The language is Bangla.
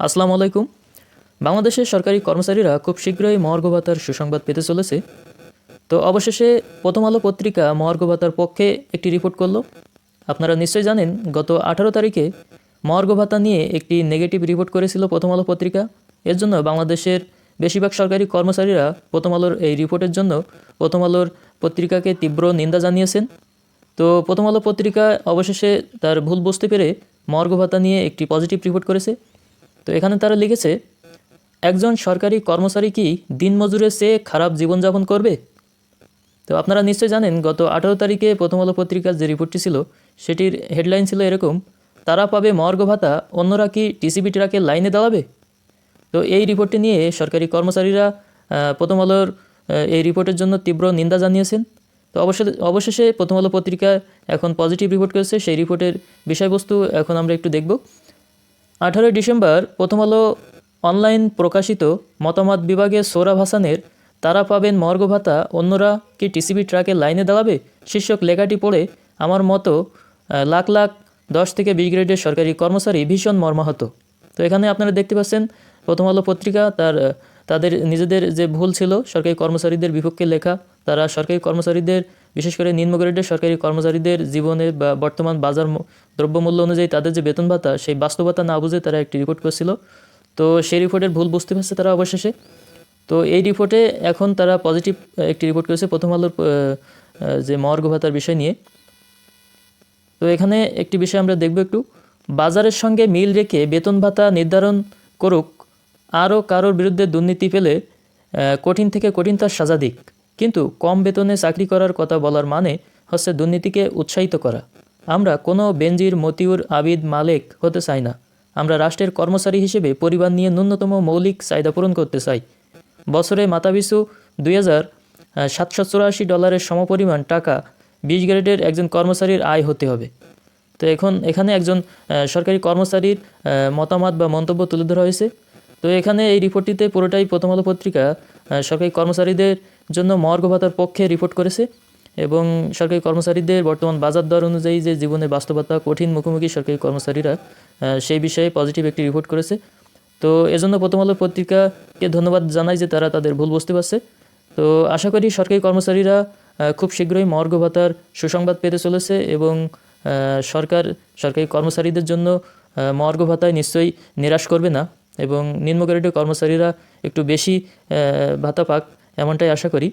আসসালামু আলাইকুম। বাংলাদেশের সরকারি কর্মচারীরা খুব শীঘ্রই মহার্ঘ ভাতার সুসংবাদ পেতে চলেছে। তো অবশেষে প্রথম আলো পত্রিকা মহার্ঘ ভাতার পক্ষে একটি রিপোর্ট করল। আপনারা নিশ্চয়ই জানেন, গত আঠারো তারিখে মহার্ঘ ভাতা নিয়ে একটি নেগেটিভ রিপোর্ট করেছিল প্রথম আলো পত্রিকা। এর জন্য বাংলাদেশের বেশিরভাগ সরকারি কর্মচারীরা প্রথম আলোর এই রিপোর্টের জন্য প্রথম আলোর পত্রিকাকে তীব্র নিন্দা জানিয়েছেন। তো প্রথম আলো পত্রিকা অবশেষে তার ভুল বুঝতে পেরে মর্গ ভাতা নিয়ে একটি পজিটিভ রিপোর্ট করেছে। তো এখানে তারা লিখেছে, একজন সরকারি কর্মচারী কি দিনমজুরের চেয়ে খারাপ জীবনযাপন করবে? তো আপনারা নিশ্চয়ই জানেন, গত আঠারো তারিখে প্রথম আলো পত্রিকার যে রিপোর্টটি ছিল, সেটির হেডলাইন ছিল এরকম, তারা পাবে মর্গ ভাতা, অন্যরা কি টিসিবি ট্রাকে লাইনে দাঁড়াবে? তো এই রিপোর্টটি নিয়ে সরকারি কর্মচারীরা প্রথম আলোর এই রিপোর্টের জন্য তীব্র নিন্দা জানিয়েছেন। তো অবশ্যই অবশেষে প্রথম আলো পত্রিকা এখন পজিটিভ রিপোর্ট করেছে, সেই রিপোর্টের বিষয়বস্তু এখন আমরা একটু দেখব। আঠারোই ডিসেম্বর প্রথম আলো অনলাইন প্রকাশিত মতামত বিভাগে সৌরভ হাসানের তারা পাবেন মর্গ ভাতা, অন্যরা কি টিসিবি ট্রাকে লাইনে দাঁড়াবে? শীর্ষক লেখাটি পড়ে, আমার মতো লাখ লাখ দশ থেকে বিশ গ্রেডের সরকারি কর্মচারী ভীষণ মর্মাহত। তো এখানে আপনারা দেখতে পাচ্ছেন, প্রথম আলো পত্রিকা তার, তাদের নিজেদের যে ভুল ছিল সরকারি কর্মচারীদের বিপক্ষে লেখা তারা সরকারি কর্মচারীদের, বিশেষ করে নিম্ন গ্রেডের সরকারি কর্মচারীদের জীবনে বা বর্তমান বাজার দ্রব্যমূল্য অনুযায়ী তাদের যে বেতন ভাতা, সেই বাস্তবতা না বুঝে তারা একটি রিপোর্ট করেছিল। তো সেই রিপোর্টের ভুল বুঝতে পারছে তারা অবশেষে। তো এই রিপোর্টে এখন তারা পজিটিভ একটি রিপোর্ট করেছে প্রথম আলোর যে মর্গ ভাতার বিষয় নিয়ে। তো এখানে একটি বিষয় আমরা দেখব একটু। বাজারের সঙ্গে মিল রেখে বেতন ভাতা নির্ধারণ করুক, আরও কারোর বিরুদ্ধে দুর্নীতি পেলে কঠিন থেকে কঠিনতর সাজা দিক। কিন্তু কম বেতনে চাকরি করার কথা বলার মানে হচ্ছে দুর্নীতিকে উৎসাহিত করা। আমরা কোনো বেঞ্জির মতিউর আবিদ মালেক হতে চাই না। আমরা রাষ্ট্রের কর্মচারী হিসেবে পরিবার নিয়ে ন্যূনতম মৌলিক চাহিদা পূরণ করতে চাই। বছরে মাথাপিছু দুই হাজার সাতশো চুরাশি ডলারের সমপরিমাণ টাকা বিশ গ্রেডের একজন কর্মচারীর আয় হতে হবে। তো এখন এখানে একজন সরকারি কর্মচারীর মতামত বা মন্তব্য তুলে ধরা হয়েছে। তো এখানে এই রিপোর্টটিতে পুরোটাই প্রথম আলো পত্রিকা সরকারি কর্মচারীদের জন্য মর্গ ভাতার পক্ষে রিপোর্ট করেছে এবং সরকারি কর্মচারীদের বর্তমান বাজার দর অনুযায়ী যে জীবনের বাস্তবতা কঠিন মুখোমুখি সরকারি কর্মচারীরা সেই বিষয়ে পজিটিভ একটি রিপোর্ট করেছে। তো এজন্য প্রথম আলো পত্রিকাকে ধন্যবাদ জানাই যে তারা তাদের ভুল বুঝতে পারছে। তো আশা করি সরকারি কর্মচারীরা খুব শীঘ্রই মর্গ ভাতার সুসংবাদ পেতে চলেছে এবং সরকার সরকারি কর্মচারীদের জন্য মর্গ ভাতায় নিশ্চয়ই নিরাশ করবে না। এবং নিম্ন কর্মচারীরা একটু বেশি ভাতা পাক এমনটাই আশা করি।